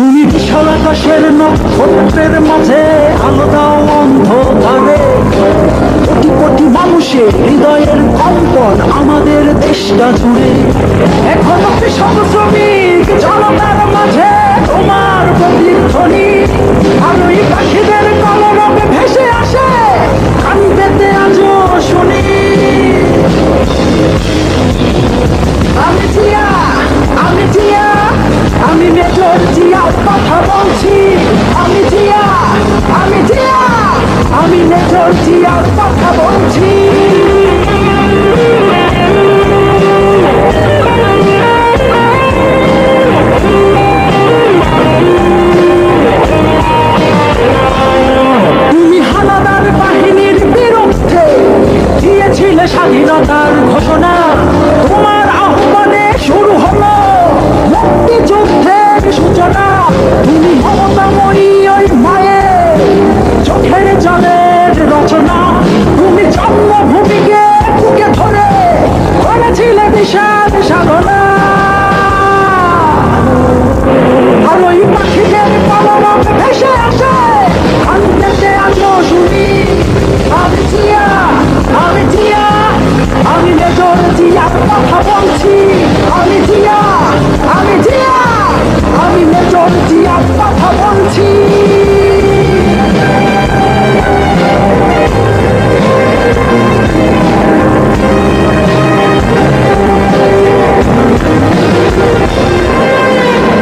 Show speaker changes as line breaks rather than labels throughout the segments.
তুমি বিশাল আকাশের নক্ষত্রের মাঝে আলো দাও অন্ধকারে। কোটি কোটি মানুষের হৃদয়ের কম্পন আমাদের দেশটা জুড়ে। এখনও শ্রমিক জনতার আর কথা বলছি স্বাধীনতার ঘোষণা। তোমার আহ্বানে শুরু হলো মুক্তিযুদ্ধের সূচনা। তুমি ক্ষমতাময়ী ওই মায়ের চোখের জলে কথা বলছি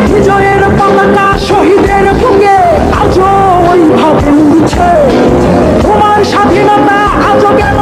বিজয়ের পতাকা শহীদের বুকে আজও ওইভাবে উড়ছে তোমার স্বাধীনতা আজও কেন